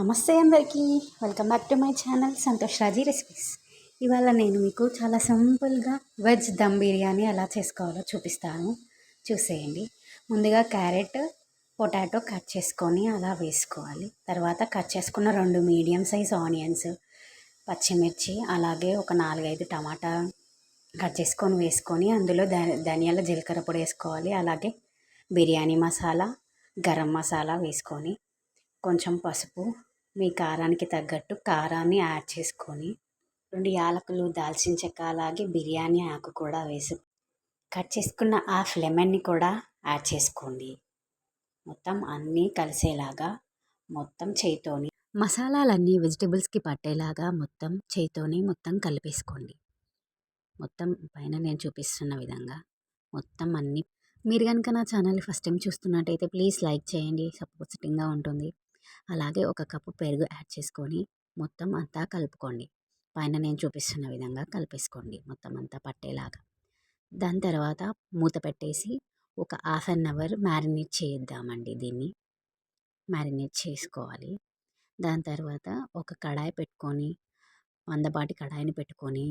నమస్తే అందరికీ. Welcome back to my channel Santosh Raji recipes ఇవాళ నేను మీకు చాలా సింపుల్గా వెజ్ దమ్ బిర్యానీ ఎలా చేసుకోవాలో చూపిస్తాను. చూసేయండి. ముందుగా క్యారెట్ పొటాటో కట్ చేసుకొని అలా వేసుకోవాలి. తర్వాత కట్ చేసుకున్న రెండు మీడియం సైజ్ ఆనియన్స్ పచ్చిమిర్చి అలాగే ఒక నాలుగైదు టమాటా కట్ చేసుకొని వేసుకొని అందులో ధనియాల జీలకర్ర పొడి వేసుకోవాలి. అలాగే బిర్యానీ మసాలా గరం మసాలా వేసుకొని కొంచెం పసుపు మీ కారానికి తగ్గట్టు కారాన్ని యాడ్ చేసుకొని రెండు యాలకులు దాల్చిన చెక్క అలాగే బిర్యానీ ఆకు కూడా వేసి కట్ చేసుకున్న హాఫ్ లెమన్ని కూడా యాడ్ చేసుకోండి. మొత్తం అన్నీ కలిసేలాగా మొత్తం చేయితోని మసాలాలన్నీ వెజిటేబుల్స్కి పట్టేలాగా మొత్తం చేయితోని మొత్తం కలిపేసుకోండి. మొత్తం పైన నేను చూపిస్తున్న విధంగా మొత్తం అన్నీ. మీరు కనుక నా ఛానల్ ఫస్ట్ టైం చూస్తున్నట్టయితే ప్లీజ్ లైక్ చేయండి. సపోర్టింగ్గా ఉంటుంది. అలాగే ఒక కప్పు పెరుగు యాడ్ చేసుకొని మొత్తం అంతా కలుపుకోండి. పైన నేను చూపిస్తున్న విధంగా కలిపేసుకోండి మొత్తం అంతా పట్టేలాగా. దాని తర్వాత మూత పెట్టేసి ఒక హాఫ్ అన్ అవర్ మ్యారినేట్ చేద్దామండి దీన్ని. మ్యారినేట్ చేసుకోవాలి. దాని తర్వాత ఒక కడాయి పెట్టుకొని వందపాటి కడాయిని పెట్టుకొని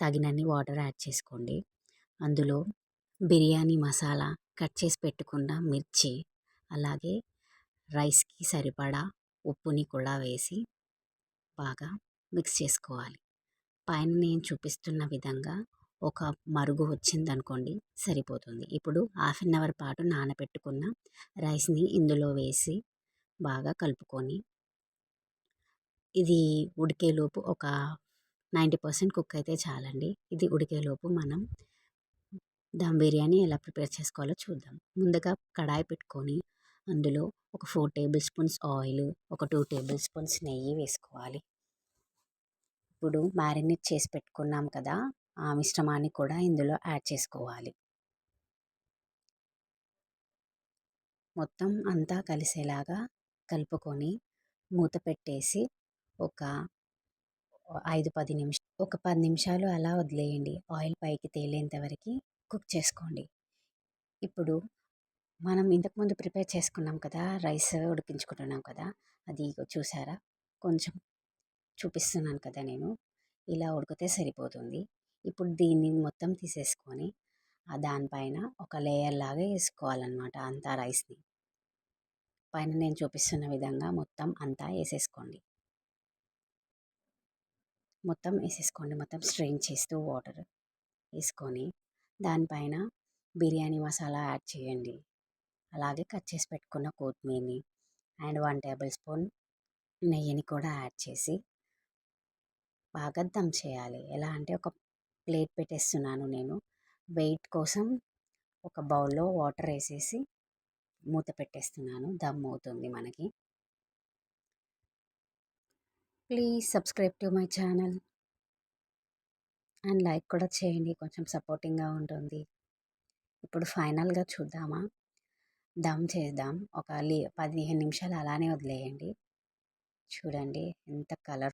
తగినన్ని వాటర్ యాడ్ చేసుకోండి. అందులో బిర్యానీ మసాలా కట్ చేసి పెట్టుకున్న మిర్చి అలాగే రైస్కి సరిపడా ఉప్పుని కూడా వేసి బాగా మిక్స్ చేసుకోవాలి. పైన నేను చూపిస్తున్న విధంగా ఒక మరుగు వచ్చిందనుకోండి సరిపోతుంది. ఇప్పుడు హాఫ్ అన్ అవర్ పాటు నానబెట్టుకున్న రైస్ని ఇందులో వేసి బాగా కలుపుకొని ఇది ఉడికేలోపు ఒక నైంటీ పర్సెంట్ కుక్ అయితే చాలండి. ఇది ఉడికేలోపు మనం దమ్ బిర్యానీ ఎలా ప్రిపేర్ చేసుకోవాలో చూద్దాం. ముందుగా కడాయి పెట్టుకొని అందులో ఒక ఫోర్ టేబుల్ స్పూన్స్ ఆయిల్ ఒక టూ టేబుల్ స్పూన్స్ నెయ్యి వేసుకోవాలి. ఇప్పుడు మ్యారినేట్ చేసి పెట్టుకున్నాం కదా ఆ మిశ్రమాన్ని కూడా ఇందులో యాడ్ చేసుకోవాలి. మొత్తం అంతా కలిసేలాగా కలుపుకొని మూత పెట్టేసి ఒక ఐదు పది నిమిషాలు ఒక పది నిమిషాలు అలా వదిలేయండి. ఆయిల్ పైకి తేలేంత వరకు కుక్ చేసుకోండి. ఇప్పుడు మనం ఇంతకుముందు ప్రిపేర్ చేసుకున్నాం కదా! రైస్ ఉడికించుకుంటున్నాం కదా! అది చూసారా? కొంచెం చూపిస్తున్నాను కదా నేను. ఇలా ఉడికితే సరిపోతుంది. ఇప్పుడు దీన్ని మొత్తం తీసేసుకొని దానిపైన ఒక లేయర్ లాగా వేసుకోవాలన్నమాట అంతా రైస్ని. పైన నేను చూపిస్తున్న విధంగా మొత్తం అంతా వేసేసుకోండి. మొత్తం వేసేసుకోండి. మొత్తం స్ట్రెయిన్ చేస్తూ వాటర్ వేసుకొని దానిపైన బిర్యానీ మసాలా యాడ్ చేయండి. అలాగే కట్ చేసి పెట్టుకున్న కొత్తిమీరని అండ్ వన్ టేబుల్ స్పూన్ నెయ్యిని కూడా యాడ్ చేసి బాగా దమ్ చేయాలి. ఎలా అంటే ఒక ప్లేట్ పెట్టేస్తున్నాను నేను. వెయిట్ కోసం ఒక బౌల్లో వాటర్ వేసేసి మూత పెట్టేస్తున్నాను. దమ్ అవుతుంది మనకి. Please subscribe to my channel. And like కూడా చేయండి. కొంచెం సపోర్టింగ్గా ఉంటుంది. ఇప్పుడు ఫైనల్గా చూద్దామా? దమ్ చేద్దాం. ఒక పదిహేను నిమిషాలు అలానే వదిలేయండి. చూడండి ఎంత కలర్